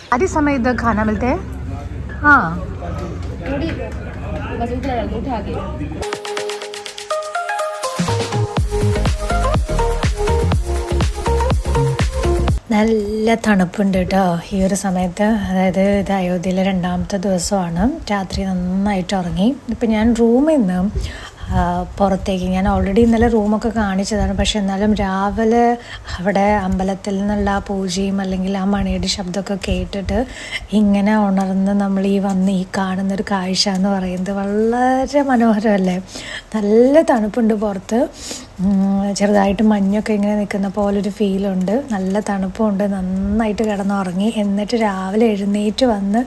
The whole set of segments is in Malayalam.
सारी समय इधर खाना मिलते हैं हाँ थोड़ी बस उतना डाल के उठा के നല്ല തണുപ്പുണ്ട് കേട്ടോ ഈ ഒരു സമയത്ത് അതായത് ഇത് അയോധ്യയിലെ രണ്ടാമത്തെ ദിവസമാണ് രാത്രി നന്നായിട്ട് ഉറങ്ങി ഇപ്പം ഞാൻ റൂമിൽ നിന്ന് ആ, പുറത്തേക്ക്. ഞാൻ ഓൾറെഡി ഇന്നലെ റൂമൊക്കെ കാണിച്ചതാണ്. പക്ഷെ എന്നാലും രാവിലെ അവിടെ അമ്പലത്തിൽ നിന്നുള്ള പൂജയും അല്ലെങ്കിൽ ആ മണിയുടെ ശബ്ദമൊക്കെ കേട്ടിട്ട് ഇങ്ങനെ ഉണർന്ന് നമ്മൾ ഈ വന്ന് ഈ കാണുന്നൊരു കാഴ്ച എന്ന് പറയുന്നത് വളരെ മനോഹരമല്ലേ? നല്ല തണുപ്പുണ്ട് പുറത്ത്. ചെറുതായിട്ട് മഞ്ഞൊക്കെ ഇങ്ങനെ നിൽക്കുന്ന പോലൊരു ഫീലുണ്ട് നല്ല തണുപ്പുണ്ട്. നന്നായിട്ട് കിടന്നുറങ്ങി. എന്നിട്ട് രാവിലെ എഴുന്നേറ്റ് വന്ന്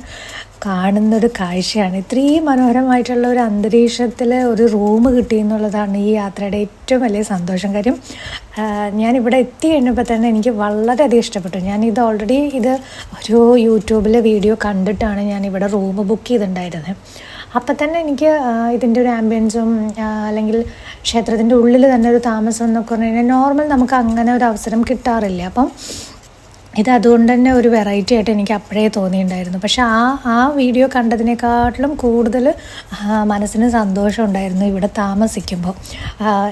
കാണുന്നൊരു കാഴ്ചയാണ്. ഇത്രയും മനോഹരമായിട്ടുള്ള ഒരു അന്തരീക്ഷത്തിൽ ഒരു റൂം കിട്ടി എന്നുള്ളതാണ് ഈ യാത്രയുടെ ഏറ്റവും വലിയ സന്തോഷം. കാര്യം ഞാനിവിടെ എത്തി കഴിഞ്ഞപ്പോൾ തന്നെ എനിക്ക് വളരെയധികം ഇഷ്ടപ്പെട്ടു. ഞാൻ ഇത് ഓൾറെഡി ഇത് ഒരു യൂട്യൂബിൽ വീഡിയോ കണ്ടിട്ടാണ് ഞാൻ ഇവിടെ റൂം ബുക്ക് ചെയ്തിട്ടുണ്ടായിരുന്നത്. അപ്പം തന്നെ എനിക്ക് ഇതിന്റെ ഒരു ആംബിയൻസും അല്ലെങ്കിൽ ക്ഷേത്രത്തിന്റെ ഉള്ളിൽ തന്നെ ഒരു താമസം എന്നൊക്കെ പറഞ്ഞു കഴിഞ്ഞാൽ നോർമൽ നമുക്ക് അങ്ങനെ ഒരു അവസരം കിട്ടാറില്ല. അപ്പം ഇത് അതുകൊണ്ട് തന്നെ ഒരു വെറൈറ്റി ആയിട്ട് എനിക്ക് അപ്പോഴേ തോന്നിയിട്ടുണ്ടായിരുന്നു. പക്ഷെ ആ ആ വീഡിയോ കണ്ടതിനേക്കാട്ടിലും കൂടുതൽ മനസ്സിന് സന്തോഷം ഉണ്ടായിരുന്നു ഇവിടെ താമസിക്കുമ്പോൾ.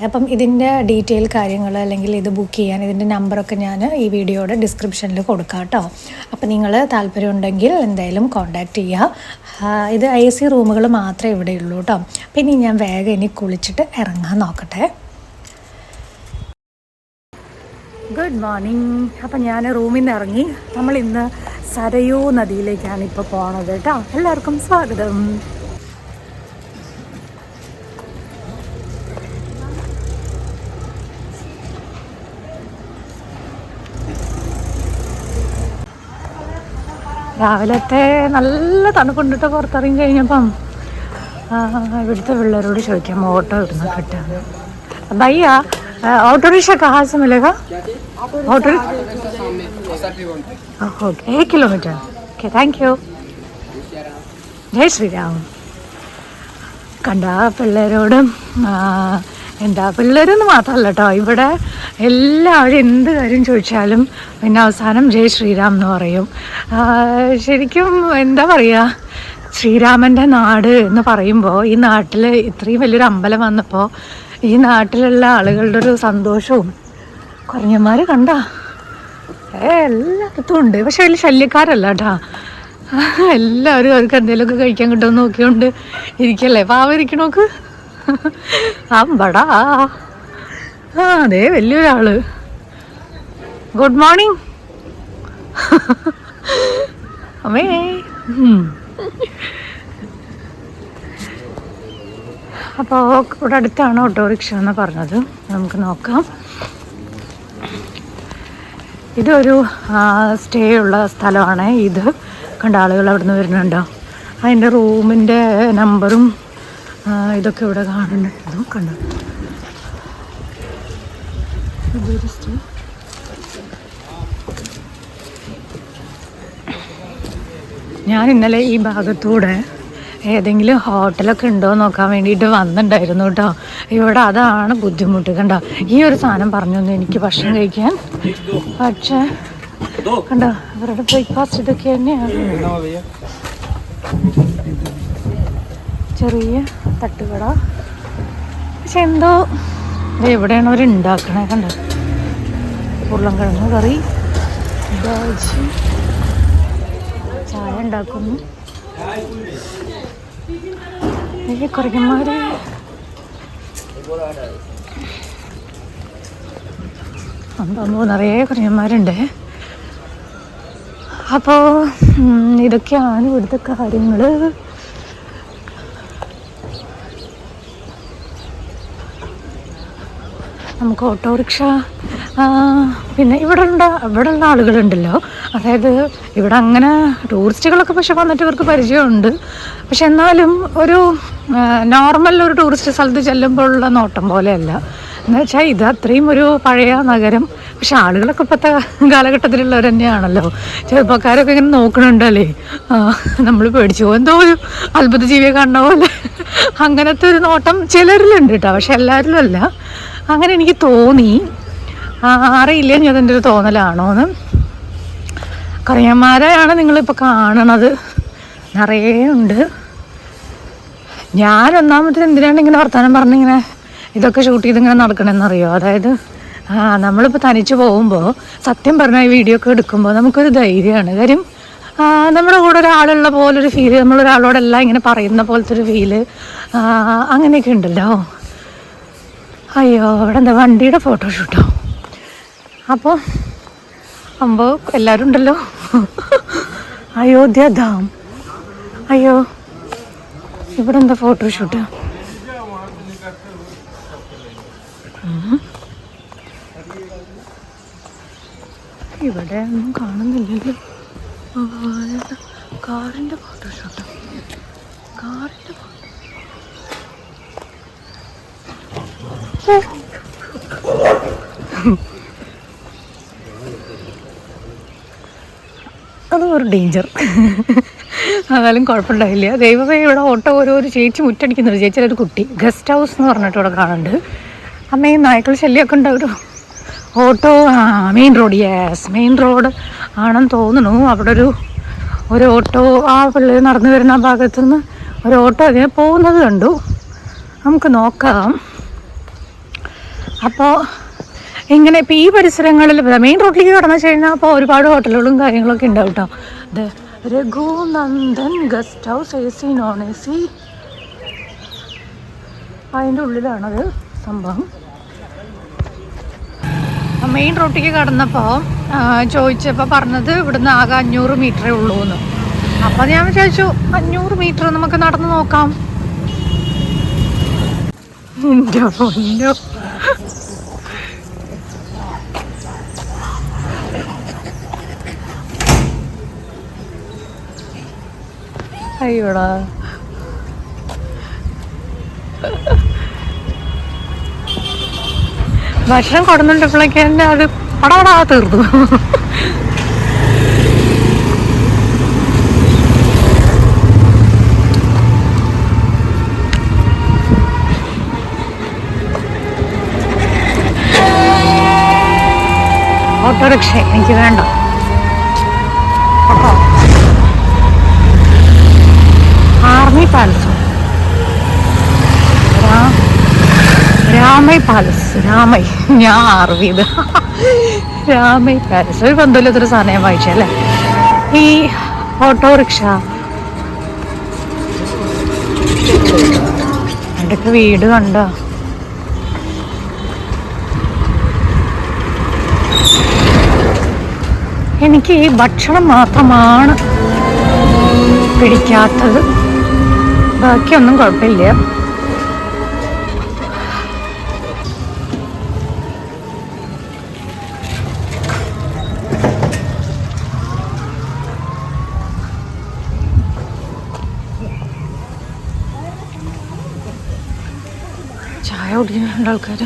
അപ്പം ഇതിന്റെ ഡീറ്റെയിൽ കാര്യങ്ങൾ അല്ലെങ്കിൽ ഇത് ബുക്ക് ചെയ്യാൻ ഇതിന്റെ നമ്പറൊക്കെ ഞാൻ ഈ വീഡിയോയുടെ ഡിസ്ക്രിപ്ഷനിൽ കൊടുക്കാം കേട്ടോ. അപ്പം നിങ്ങൾ താല്പര്യം ഉണ്ടെങ്കിൽ എന്തായാലും കോൺടാക്റ്റ് ചെയ്യുക. ഇത് എ സി റൂമുകൾ മാത്രമേ ഇവിടെ ഉള്ളൂ കേട്ടോ പിന്നെ ഞാൻ വേഗം ഇനി കുളിച്ചിട്ട് ഇറങ്ങാൻ നോക്കട്ടെ. ഗുഡ് മോർണിംഗ് അപ്പം ഞാൻ റൂമിൽ നിന്ന് ഇറങ്ങി. നമ്മൾ ഇന്ന് സരയൂ നദിയിലേക്കാണ് ഇപ്പോൾ പോണത് കേട്ടോ. എല്ലാവർക്കും സ്വാഗതം. രാവിലത്തെ നല്ല തണുപ്പുണ്ടിട്ട് പുറത്തിറങ്ങി കഴിഞ്ഞപ്പം ഇവിടുത്തെ പിള്ളേരോട് ചോദിക്കാം ഓട്ടോ ഇടുന്ന കിട്ടാന്ന് ഭയ്യ ऑटो रिक्शा कहाँ से मिलेगा ऑटो ओके एक kilometre okay thank you Jai Shriram കണ്ട പിള്ളേരോടും ആ, എന്താ പിള്ളേരെന്ന് മാത്രമല്ല കേട്ടോ ഇവിടെ എല്ലാവരും എന്ത് കാര്യം ചോദിച്ചാലും പിന്നെ അവസാനം ജയ് ശ്രീരാം എന്ന് പറയും ആ, ശരിക്കും എന്താ പറയുക ശ്രീരാമൻ്റെ നാട് എന്ന് പറയുമ്പോൾ ഈ നാട്ടിൽ ഇത്രയും വലിയൊരു അമ്പലം വന്നപ്പോൾ ഈ നാട്ടിലുള്ള ആളുകളുടെ ഒരു സന്തോഷവും കുറഞ്ഞമാര് കണ്ട? എല്ലായിടത്തും ഉണ്ട്. പക്ഷെ വലിയ ശല്യക്കാരല്ല കേട്ടാ. എല്ലാവരും അവർക്ക് എന്തെങ്കിലുമൊക്കെ കഴിക്കാൻ കിട്ടുമെന്ന് നോക്കിയോണ്ട് ഇരിക്കല്ലേ. പാവ ഇരിക്കണോക്ക്? അമ്പടാ. ആ അതെ വലിയൊരാൾ. Good morning. അമ്മേ. അപ്പോൾ ഇവിടെ അടുത്താണ് ഓട്ടോറിക്ഷ എന്ന് പറഞ്ഞത്. നമുക്ക് നോക്കാം. ഇതൊരു സ്റ്റേ ഉള്ള സ്ഥലമാണ് ഇത്. കണ്ട ആളുകൾ അവിടെ നിന്ന് വരുന്നുണ്ടോ? അതിന്റെ റൂമിന്റെ നമ്പറും ഇതൊക്കെ ഇവിടെ കാണുന്നുണ്ടോ. കണ്ടോ? ഞാൻ ഇന്നലെ ഈ ഭാഗത്തൂടെ ഏതെങ്കിലും ഹോട്ടലൊക്കെ ഉണ്ടോ നോക്കാൻ വേണ്ടിയിട്ട് വന്നിട്ടുണ്ടായിരുന്നു കേട്ടോ. ഇവിടെ അതാണ് ബുദ്ധിമുട്ട് കണ്ടോ. ഈ ഒരു സാധനം പറഞ്ഞു തന്നു. എനിക്ക് ഭക്ഷണം കഴിക്കാൻ. പക്ഷേ കണ്ടോ അവരുടെ ബ്രേക്ക്ഫാസ്റ്റ് ഇതൊക്കെ തന്നെയാണ്. ചെറിയ തട്ടുകട. പക്ഷെ എന്തോ എവിടെയാണ് അവർ ഉണ്ടാക്കണേ കണ്ടോ. ഉരുളൻകിഴങ്ങ് കറി ചായ ഉണ്ടാക്കുന്നു. ഈ കുരങ്ങന്മാര് എന്താന്ന് നിറയെ കുറയന്മാരുണ്ട് അപ്പോൾ ഇതൊക്കെയാണ് ഇവിടുത്തെ കാര്യങ്ങൾ നമുക്ക് ഓട്ടോറിക്ഷ പിന്നെ ഇവിടെ ഉണ്ട ഇവിടെ ഉള്ള ആളുകളുണ്ടല്ലോ. അതായത് ഇവിടെ അങ്ങനെ ടൂറിസ്റ്റുകളൊക്കെ പക്ഷെ വന്നിട്ട് ഇവർക്ക് പരിചയമുണ്ട്. പക്ഷെ എന്നാലും ഒരു നോർമൽ ഒരു ടൂറിസ്റ്റ് സ്ഥലത്ത് ചെല്ലുമ്പോഴുള്ള നോട്ടം പോലെയല്ല. എന്ന് വെച്ചാൽ ഇത് അത്രയും ഒരു പഴയ നഗരം. പക്ഷെ ആളുകളൊക്കെ ഇപ്പോഴത്തെ കാലഘട്ടത്തിലുള്ളവർ തന്നെയാണല്ലോ. ചെറുപ്പക്കാരൊക്കെ ഇങ്ങനെ നോക്കണുണ്ടല്ലേ? നമ്മൾ പേടിച്ചു പോകും. എന്തോ ഒരു അത്ഭുത ജീവിയെ കാണുന്ന പോലെ. അങ്ങനത്തെ ഒരു നോട്ടം ചിലരിലുണ്ട് കേട്ടോ. പക്ഷെ എല്ലാവരിലും അല്ല. അങ്ങനെ എനിക്ക് തോന്നി. അറിയില്ല ഞാൻ അതെന്റെ ഒരു തോന്നലാണോ എന്ന് കറിയന്മാരെയാണ് നിങ്ങളിപ്പോൾ കാണണത്. നിറയെ ഉണ്ട്. ഞാൻ ഒന്നാമത്തെ എന്തിനാണ് ഇങ്ങനെ വർത്തമാനം പറഞ്ഞിങ്ങനെ ഇതൊക്കെ ഷൂട്ട് ചെയ്ത് ഇങ്ങനെ നടക്കണമെന്നറിയോ അതായത് ആ നമ്മളിപ്പോൾ തനിച്ച് പോകുമ്പോൾ സത്യം പറഞ്ഞാൽ ഈ വീഡിയോ ഒക്കെ എടുക്കുമ്പോൾ നമുക്കൊരു ധൈര്യമാണ് കാര്യം നമ്മുടെ കൂടെ ഒരാളുള്ള പോലൊരു ഫീൽ നമ്മളൊരാളോടെല്ലാം ഇങ്ങനെ പറയുന്ന പോലത്തെ ഒരു ഫീൽ അങ്ങനെയൊക്കെ ഉണ്ടല്ലോ. അയ്യോ ഇവിടെ എന്താ വണ്ടിയുടെ ഫോട്ടോഷൂട്ടോ അപ്പോൾ അമ്പോ എല്ലാവരും ഉണ്ടല്ലോ അയോധ്യ ധാം. അയ്യോ ഇവിടെ എന്താ ഫോട്ടോഷൂട്ട് ഇവിടെ ഒന്നും കാണുന്നില്ലല്ലോ? കാറിന്റെ ഫോട്ടോഷൂട്ട് കാറിന്റെ ഫോട്ടോ അതും ഒരു ഡേഞ്ചർ അതായാലും കുഴപ്പമുണ്ടായില്ല. ദൈവമേ ഇവിടെ ഓട്ടോ ഓരോ ഒരു ചേച്ചി മുറ്റടിക്കുന്നുണ്ട്. ചേച്ചിയുടെ ഒരു കുട്ടി. ഗസ്റ്റ് ഹൗസ് എന്ന് പറഞ്ഞിട്ട് ഇവിടെ കാണുന്നുണ്ട്. അമ്മയും നായ്ക്കൾ ശല്യമൊക്കെ ഉണ്ടാവും ഓട്ടോ ആ main road yes main road ആണെന്ന് തോന്നുന്നു. അവിടെ ഒരു ഒരു ഓട്ടോ ആ പിള്ളേർ നടന്നു വരുന്ന ആ ഭാഗത്തു നിന്ന് ഒരു ഓട്ടോ അതിനെ പോകുന്നത് കണ്ടു. നമുക്ക് നോക്കാം. അപ്പോൾ ഇങ്ങനെ ഇപ്പോൾ ഈ പരിസരങ്ങളിൽ മെയിൻ റോഡിലേക്ക് കടന്നു കഴിഞ്ഞാൽ അപ്പോൾ ഒരുപാട് ഹോട്ടലുകളും കാര്യങ്ങളൊക്കെ ഉണ്ടാവും കേട്ടോ അതെ Raghunandan guest house A C non A C അതിന്റെ ഉള്ളിലാണത് സംഭവം. മെയിൻ റോട്ടിലേക്ക് കടന്നപ്പോൾ ചോദിച്ചപ്പോൾ പറഞ്ഞത് ഇവിടുന്ന് ആകെ അഞ്ഞൂറ് മീറ്ററേ ഉള്ളൂ എന്ന്. അപ്പോൾ ഞാൻ വിചാരിച്ചു അഞ്ഞൂറ് മീറ്റർ നമുക്ക് നടന്ന് നോക്കാം. എന്റെ അയ്യോടാ ഭക്ഷണം കൊടുന്നുണ്ടപ്പോഴേക്ക് തന്നെ അത് പടപടാ തീർന്നു. ഓട്ടോറിക്ഷ എനിക്ക് വേണ്ട. ആർമി പാലസ് രാമൈ പാലസ് രാമൈ ഞാൻ ആർവിയത് രാമൈ പാലസ് ഒരു ബന്ധമില്ലാത്തൊരു സാധനം ഞാൻ വായിച്ചല്ലേ ഈ ഓട്ടോറിക്ഷ. എന്തൊക്കെ വീട് കണ്ടോ? എനിക്ക് ഈ ഭക്ഷണം മാത്രമാണ് പിടിക്കാത്തത്. ബാക്കിയൊന്നും കുഴപ്പമില്ല. ചായ കുടിക്കുന്നുണ്ട് ആൾക്കാർ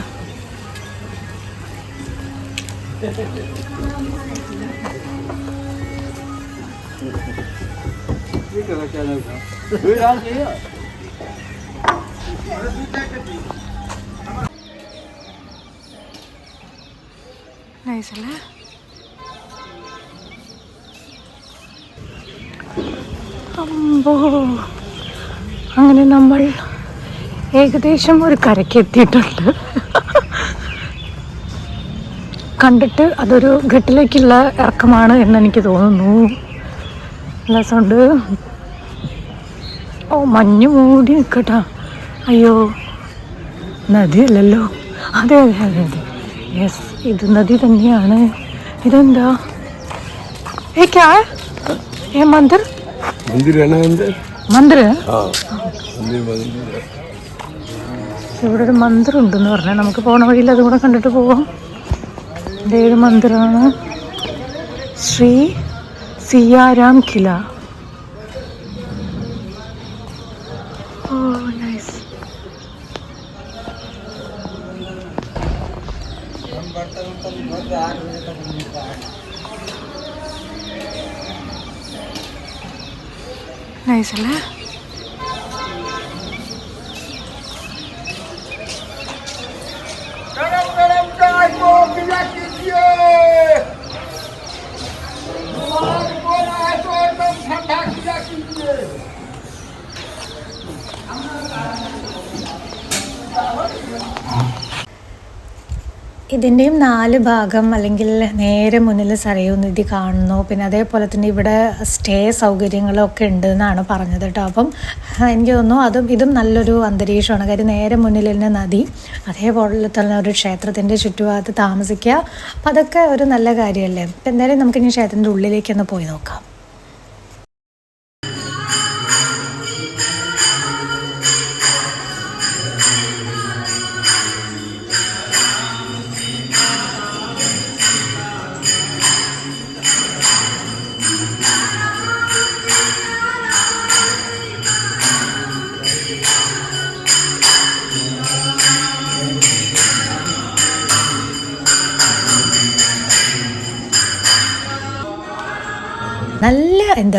അമ്പോ. അങ്ങനെ നമ്മൾ ഏകദേശം ഒരു കരയ്ക്ക് എത്തിയിട്ടുണ്ട് കണ്ടിട്ട് അതൊരു ഘട്ടിലേക്കുള്ള ഇറക്കമാണ് എന്ന് എനിക്ക് തോന്നുന്നു. രസമുണ്ട് ഓ മഞ്ഞ് മൂടി നിൽക്കട്ട അയ്യോ നദിയല്ലല്ലോ. അതെ അതെ അതെ അതെ. യെസ് ഇത് നദി തന്നെയാണ്. ഇതെന്താ? ഏ ക്യാ? ഏ മന്ദിർ? മന്ദിർ? ഇവിടെ ഒരു മന്ദിർ ഉണ്ടെന്ന് പറഞ്ഞാൽ നമുക്ക് പോണ വഴിയിൽ അതും കൂടെ കണ്ടിട്ട് പോവാം. ഇതേത് മന്ദിറാണ് ശ്രീ സിയാരാം കില ഇതിന്റെയും നാല് ഭാഗം അല്ലെങ്കിൽ നേരെ മുന്നിൽ സരയൂ നിധി കാണുന്നു. പിന്നെ അതേപോലെ തന്നെ ഇവിടെ സ്റ്റേ സൗകര്യങ്ങളൊക്കെ ഉണ്ട് എന്നാണ് പറഞ്ഞത് കേട്ടോ. അപ്പം എനിക്ക് തോന്നുന്നു അതും ഇതും നല്ലൊരു അന്തരീക്ഷമാണ്. കാര്യം നേരെ മുന്നിൽ തന്നെ നദി അതേപോലെ തന്നെ ഒരു ക്ഷേത്രത്തിന്റെ ചുറ്റുഭാഗത്ത് താമസിക്കുക. അപ്പം അതൊക്കെ ഒരു നല്ല കാര്യമല്ലേ? അപ്പം എന്തായാലും നമുക്കിനി ക്ഷേത്രത്തിന്റെ ഉള്ളിലേക്കൊന്ന് പോയി നോക്കാം.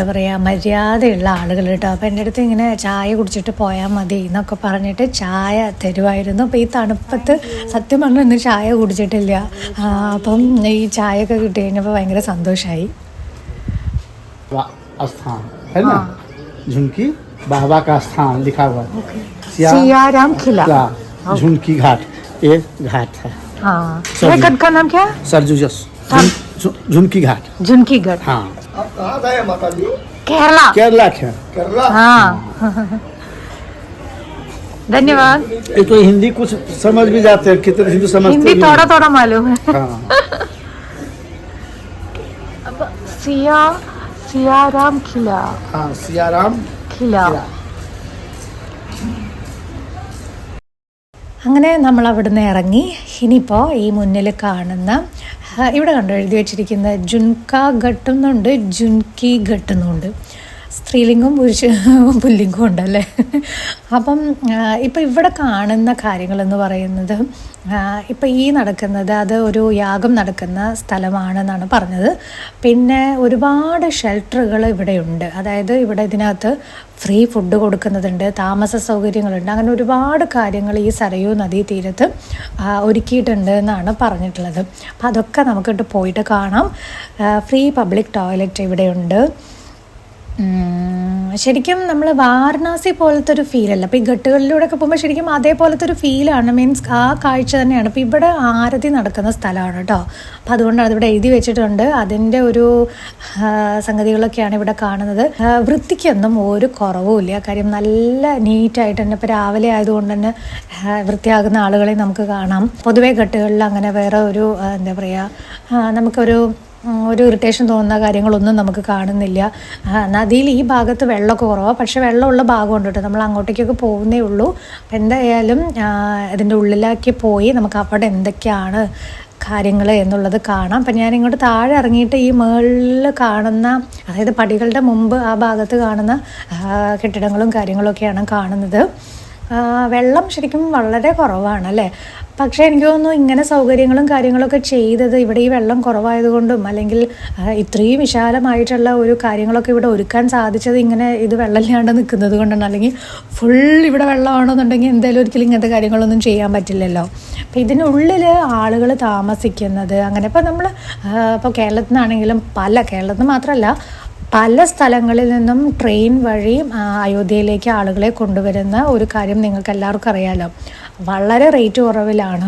എന്താ പറയുക മര്യാദയുള്ള ആളുകൾ കേട്ടോ അപ്പോൾ എൻ്റെ അടുത്ത് ഇങ്ങനെ ചായ കുടിച്ചിട്ട് പോയാൽ മതി എന്നൊക്കെ പറഞ്ഞിട്ട് ചായ തരുമായിരുന്നു അപ്പോൾ ഈ തണുപ്പത്ത് സത്യം പറഞ്ഞാൽ ഇന്ന് ചായ കുടിച്ചിട്ടില്ല ആ, അപ്പം ഈ ചായയൊക്കെ കിട്ടി കഴിഞ്ഞപ്പോൾ ഭയങ്കര സന്തോഷമായി बाबा स्थान है ना झुनकी बाबा का स्थान लिखा हुआ है सिया- सियाराम किला किला, झुनकी घाट ये घाट है हाँ ये गढ़ का नाम क्या है सरजुजस झुन- झु- झुनकी घाट झुनकी गढ़ हाँ आप कहाँ गए माता जी केरला। केरला के। केरला? हाँ। धन्यवाद। ये तो हिंदी कुछ समझ भी जाते हैं कितने हिंदी समझते हिंदी थोड़ा थोड़ा मालूम है। हाँ। अब सिया सियाराम खिला। हाँ सियाराम खिला। किला। അങ്ങനെ നമ്മൾ അവിടുന്ന് ഇറങ്ങി. ഇനിയിപ്പോൾ ഈ മുന്നിൽ കാണുന്ന ഇവിടെ കണ്ടു എഴുതി വെച്ചിരിക്കുന്ന ജുൻക ഘട്ടുന്നുണ്ട് ജുൻകി ഘട്ട് എന്നുണ്ട്. സ്ത്രീലിംഗവും പുരുഷ പുല്ലിംഗവും ഉണ്ടല്ലേ? അപ്പം ഇപ്പം ഇവിടെ കാണുന്ന കാര്യങ്ങളെന്ന് പറയുന്നത് ഇപ്പം ഈ നടക്കുന്നത് അത് ഒരു യാഗം നടക്കുന്ന സ്ഥലമാണെന്നാണ് പറഞ്ഞത്. പിന്നെ ഒരുപാട് ഷെൽട്ടറുകൾ ഇവിടെയുണ്ട്. അതായത് ഇവിടെ ഇതിനകത്ത് ഫ്രീ ഫുഡ് കൊടുക്കുന്നതുണ്ട് താമസ സൗകര്യങ്ങളുണ്ട്. അങ്ങനെ ഒരുപാട് കാര്യങ്ങൾ ഈ സരയൂ നദീതീരത്ത് തീരത്ത് ഒരുക്കിയിട്ടുണ്ട് എന്നാണ് പറഞ്ഞിട്ടുള്ളത്. അപ്പം അതൊക്കെ നമുക്കിട്ട് പോയിട്ട് കാണാം. ഫ്രീ പബ്ലിക് ടോയ്ലറ്റ് ഇവിടെയുണ്ട്. ശരിക്കും നമ്മൾ വാരണാസി പോലത്തെ ഒരു ഫീലല്ല അപ്പോൾ ഈ ഘട്ടുകളിലൂടെ ഒക്കെ പോകുമ്പോൾ ശരിക്കും അതേപോലത്തെ ഒരു ഫീലാണ് മീൻസ് ആ കാഴ്ച തന്നെയാണ്. അപ്പോൾ ഇവിടെ ആരതി നടക്കുന്ന സ്ഥലമാണ് കേട്ടോ അപ്പോൾ അതുകൊണ്ടാണ് ഇവിടെ എഴുതി വെച്ചിട്ടുണ്ട്. അതിന്റെ ഒരു സംഗതികളൊക്കെയാണ് ഇവിടെ കാണുന്നത്. വൃത്തിക്കൊന്നും ഒരു കുറവുമില്ല കാര്യം നല്ല നീറ്റായിട്ട് തന്നെ ഇപ്പോൾ രാവിലെ ആയതുകൊണ്ട് തന്നെ വൃത്തിയാകുന്ന ആളുകളെ നമുക്ക് കാണാം. പൊതുവേ ഘട്ടുകളിൽ അങ്ങനെ വേറെ ഒരു എന്താ പറയുക നമുക്കൊരു ഒരു ഇറിറ്റേഷൻ തോന്നുന്ന കാര്യങ്ങളൊന്നും നമുക്ക് കാണുന്നില്ല. നദിയിൽ ഈ ഭാഗത്ത് വെള്ളമൊക്കെ കുറവാണ് പക്ഷെ വെള്ളമുള്ള ഭാഗമുണ്ട് കേട്ടോ. നമ്മൾ അങ്ങോട്ടേക്കൊക്കെ പോകുന്നേ ഉള്ളൂ. അപ്പം എന്തായാലും അതിന്റെ ഉള്ളിലേക്ക് പോയി നമുക്ക് അവിടെ എന്തൊക്കെയാണ് കാര്യങ്ങൾ എന്നുള്ളത് കാണാം. അപ്പം ഞാൻ ഇങ്ങോട്ട് താഴെ ഇറങ്ങിയിട്ട് ഈ മേളിൽ കാണുന്ന അതായത് പടികളുടെ മുമ്പ് ആ ഭാഗത്ത് കാണുന്ന കെട്ടിടങ്ങളും കാര്യങ്ങളൊക്കെയാണ് കാണുന്നത്. വെള്ളം ശരിക്കും വളരെ കുറവാണ് അല്ലേ? പക്ഷേ എനിക്ക് തോന്നുന്നു ഇങ്ങനെ സൗകര്യങ്ങളും കാര്യങ്ങളൊക്കെ ചെയ്തത് ഇവിടെ ഈ വെള്ളം കുറവായതുകൊണ്ടും അല്ലെങ്കിൽ ഇത്രയും വിശാലമായിട്ടുള്ള ഒരു കാര്യങ്ങളൊക്കെ ഇവിടെ ഒരുക്കാൻ സാധിച്ചത് ഇങ്ങനെ ഇത് വെള്ളമില്ലാണ്ട് നിൽക്കുന്നത് കൊണ്ടാണ്. അല്ലെങ്കിൽ ഫുൾ ഇവിടെ വെള്ളമാണെന്നുണ്ടെങ്കിൽ എന്തായാലും ഒരിക്കലും ഇങ്ങനത്തെ കാര്യങ്ങളൊന്നും ചെയ്യാൻ പറ്റില്ലല്ലോ. അപ്പം ഇതിനുള്ളിൽ ആളുകൾ താമസിക്കുന്നത് അങ്ങനെ ഇപ്പോൾ നമ്മൾ ഇപ്പോൾ കേരളത്തിൽ നിന്നാണെങ്കിലും പല കേരളത്തിൽ മാത്രമല്ല പല സ്ഥലങ്ങളിൽ നിന്നും ട്രെയിൻ വഴി അയോധ്യയിലേക്ക് ആളുകളെ കൊണ്ടുവരുന്ന ഒരു കാര്യം നിങ്ങൾക്ക് എല്ലാവർക്കും അറിയാലോ. വളരെ റേറ്റ് കുറവിലാണ്.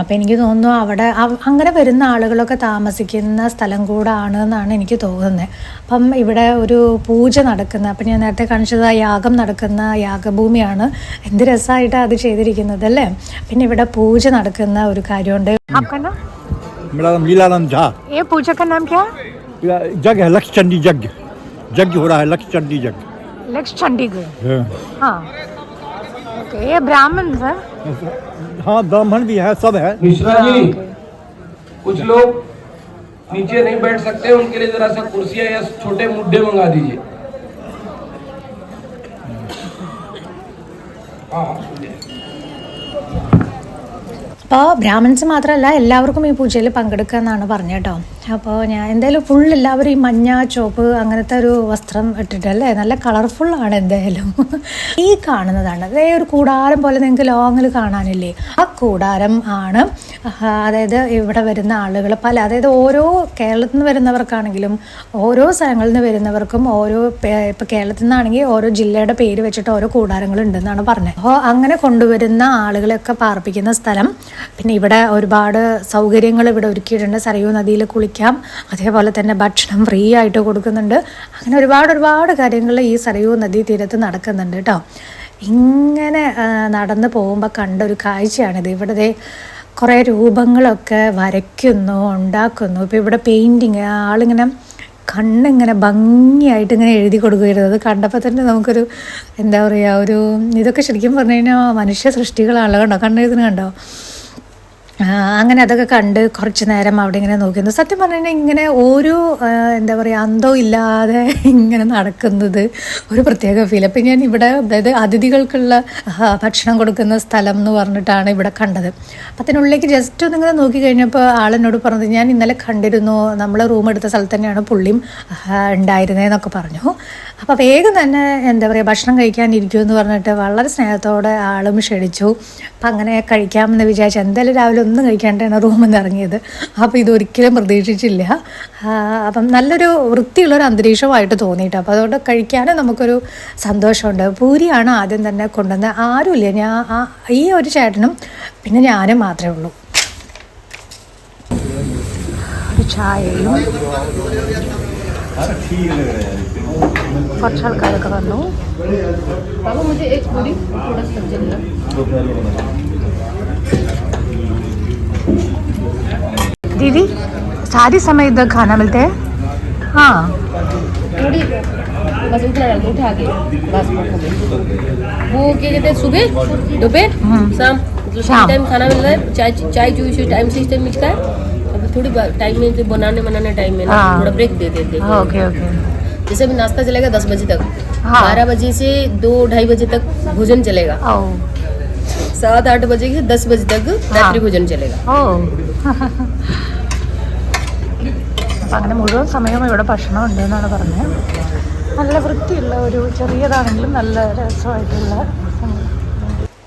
അപ്പോൾ എനിക്ക് തോന്നുന്നു അവിടെ അങ്ങനെ വരുന്ന ആളുകളൊക്കെ താമസിക്കുന്ന സ്ഥലം കൂടാണ് എന്നാണ് എനിക്ക് തോന്നുന്നത് അപ്പം ഇവിടെ ഒരു പൂജ നടക്കുന്ന അപ്പം ഞാൻ നേരത്തെ കാണിച്ചത് യാഗം നടക്കുന്ന യാഗഭൂമിയാണ്. എന്ത് രസമായിട്ട് അത് ചെയ്തിരിക്കുന്നത് അല്ലേ? പിന്നെ ഇവിടെ പൂജ നടക്കുന്ന ഒരു കാര്യമുണ്ട്. ഏ പൂജ നാം ക്യാ? जग है लक्ष्य चंडी यज्ञ यज्ञ हो रहा है लक्ष्य चंडी यज्ञ लक्ष्य चंडीगढ़ हाँ। हाँ ओके ये ब्राह्मण सर हाँ ब्राह्मण भी है सब है मिश्रा जी कुछ लोग नीचे नहीं बैठ सकते उनके लिए जरा सा कुर्सियां या छोटे मुड्डे मंगा दीजिए हाँ അപ്പോൾ ബ്രാഹ്മിൻസ് മാത്രമല്ല എല്ലാവർക്കും ഈ പൂജയിൽ പങ്കെടുക്കുക എന്നാണ് പറഞ്ഞത് കേട്ടോ അപ്പോൾ ഞാൻ എന്തായാലും ഫുൾ എല്ലാവരും ഈ മഞ്ഞ ചുവപ്പ് അങ്ങനത്തെ ഒരു വസ്ത്രം ഇട്ടിട്ടല്ലേ നല്ല കളർഫുൾ ആണ് എന്തായാലും. ഈ കാണുന്നതാണ്. അതേ ഒരു കൂടാരം പോലെ നിങ്ങൾക്ക് ലോങ്ങിൽ കാണാനില്ലേ? ആ കൂടാരം ആണ് അതായത് ഇവിടെ വരുന്ന ആളുകൾ പല അതായത് ഓരോ കേരളത്തിൽ നിന്ന് വരുന്നവർക്കാണെങ്കിലും ഓരോ സ്ഥലങ്ങളിൽ നിന്ന് വരുന്നവർക്കും ഓരോ ഇപ്പോൾ കേരളത്തിൽ നിന്നാണെങ്കിൽ ഓരോ ജില്ലയുടെ പേര് വെച്ചിട്ട് ഓരോ കൂടാരങ്ങൾ ഉണ്ടെന്നാണ് പറഞ്ഞത് അപ്പോൾ അങ്ങനെ കൊണ്ടുവരുന്ന ആളുകളെയൊക്കെ പാർപ്പിക്കുന്ന സ്ഥലം. പിന്നെ ഇവിടെ ഒരുപാട് സൗകര്യങ്ങൾ ഇവിടെ ഒരുക്കിയിട്ടുണ്ട്. സരയൂ നദിയിൽ കുളിക്കാം അതേപോലെ തന്നെ ഭക്ഷണം ഫ്രീ ആയിട്ട് കൊടുക്കുന്നുണ്ട്. അങ്ങനെ ഒരുപാട് ഒരുപാട് കാര്യങ്ങൾ ഈ സരയൂ നദീ തീരത്ത് നടക്കുന്നുണ്ട് കേട്ടോ. ഇങ്ങനെ നടന്നു പോകുമ്പോൾ കണ്ട ഒരു കാഴ്ചയാണിത്. ഇവിടെ കുറേ രൂപങ്ങളൊക്കെ വരയ്ക്കുന്നു ഉണ്ടാക്കുന്നു. ഇപ്പോൾ ഇവിടെ പെയിന്റിങ് ആളിങ്ങനെ കണ്ണിങ്ങനെ ഭംഗിയായിട്ട് ഇങ്ങനെ എഴുതി കൊടുക്കുകയായിരുന്നു. അത് കണ്ടപ്പോൾ തന്നെ നമുക്കൊരു എന്താ പറയുക ഒരു ഇതൊക്കെ ശരിക്കും പറഞ്ഞു കഴിഞ്ഞാൽ മനുഷ്യ സൃഷ്ടികളാണല്ലോ കണ്ടോ? കണ്ണെഴുതുന്ന കണ്ടോ? അങ്ങനെ അതൊക്കെ കണ്ട് കുറച്ച് നേരം അവിടെ ഇങ്ങനെ നോക്കിയിരുന്നു. സത്യം പറഞ്ഞു കഴിഞ്ഞാൽ ഇങ്ങനെ ഓരോ എന്താ പറയുക അന്തോ ഇല്ലാതെ ഇങ്ങനെ നടക്കുന്നത് ഒരു പ്രത്യേക ഫീൽ അപ്പം ഞാൻ ഇവിടെ അതായത് അതിഥികൾക്കുള്ള ഭക്ഷണം കൊടുക്കുന്ന സ്ഥലം എന്ന് പറഞ്ഞിട്ടാണ് ഇവിടെ കണ്ടത്. അപ്പം അതിനുള്ളിലേക്ക് ജസ്റ്റ് ഒന്ന് ഇങ്ങനെ നോക്കി കഴിഞ്ഞപ്പോൾ ആളെന്നോട് പറഞ്ഞത് ഞാൻ ഇന്നലെ കണ്ടിരുന്നു നമ്മൾ റൂം എടുത്ത സ്ഥലത്ത് തന്നെയാണ് പുള്ളിയും ഉണ്ടായിരുന്നതെന്നൊക്കെ പറഞ്ഞു. അപ്പോൾ വേഗം തന്നെ എന്താ പറയുക ഭക്ഷണം കഴിക്കാനിരിക്കുമെന്ന് പറഞ്ഞിട്ട് വളരെ സ്നേഹത്തോടെ ആളും ക്ഷണിച്ചു. അപ്പം അങ്ങനെ കഴിക്കാമെന്ന് വിചാരിച്ചു എന്തായാലും രാവിലെ ഒന്നും കഴിക്കാണ്ടാണ് റൂമിൽ നിന്ന് ഇറങ്ങിയത്. അപ്പോൾ ഇതൊരിക്കലും പ്രതീക്ഷിച്ചില്ല. അപ്പം നല്ലൊരു വൃത്തിയുള്ളൊരു അന്തരീക്ഷമായിട്ട് തോന്നിയിട്ട്. അപ്പോൾ അതുകൊണ്ട് കഴിക്കാനും നമുക്കൊരു സന്തോഷമുണ്ട്. പൂരിയാണ് ആദ്യം തന്നെ കൊണ്ടുവന്ന് ആരുമില്ല. ഞാൻ ഈ ഒരു ചേട്ടനും പിന്നെ ഞാനും മാത്രമേ ഉള്ളൂ. ചായയും കുറച്ച് ആൾക്കാരൊക്കെ വന്നു. दीदी सारी समय इधर खाना मिलता है? हाँ। बस उठा के बस वो क्या कहते हैं सुबह? दोपहर? हम्म। शाम। शाम। टाइम खाना मिल रहा है चाय चाय जो टाइम से टाइम मिलता है थोड़ी टाइम में तो बनाने बनाने टाइम में हाँ। थोड़ा ब्रेक दे देते हैं। Okay okay. जैसे अभी नाश्ता चलेगा दस बजे तक। हाँ। बारह बजे से दो ढाई बजे तक भोजन चलेगा। सात आठ बजे से दस बजे तक रात्रि हाँ। भोजन चलेगा। അങ്ങനെ മുഴുവൻ സമയവും ഇവിടെ ഭക്ഷണം ഉണ്ട് എന്നാണ് പറഞ്ഞത്. നല്ല വൃത്തിയുള്ള ഒരു ചെറിയതാണെങ്കിലും നല്ല രസമായിട്ടുള്ള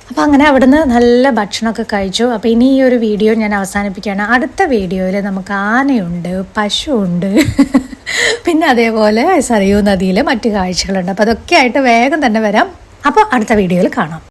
അപ്പം അങ്ങനെ അവിടുന്ന് നല്ല ഭക്ഷണമൊക്കെ കഴിച്ചു. അപ്പോൾ ഇനി ഈ ഒരു വീഡിയോ ഞാൻ അവസാനിപ്പിക്കുകയാണ്. അടുത്ത വീഡിയോയിൽ നമുക്ക് ആനയുണ്ട് പശുവുണ്ട് പിന്നെ അതേപോലെ സരയൂ നദിയിലെ മറ്റു കാഴ്ചകളുണ്ട്. അപ്പോൾ അതൊക്കെ ആയിട്ട് വേഗം തന്നെ വരാം. അപ്പോൾ അടുത്ത വീഡിയോയിൽ കാണാം.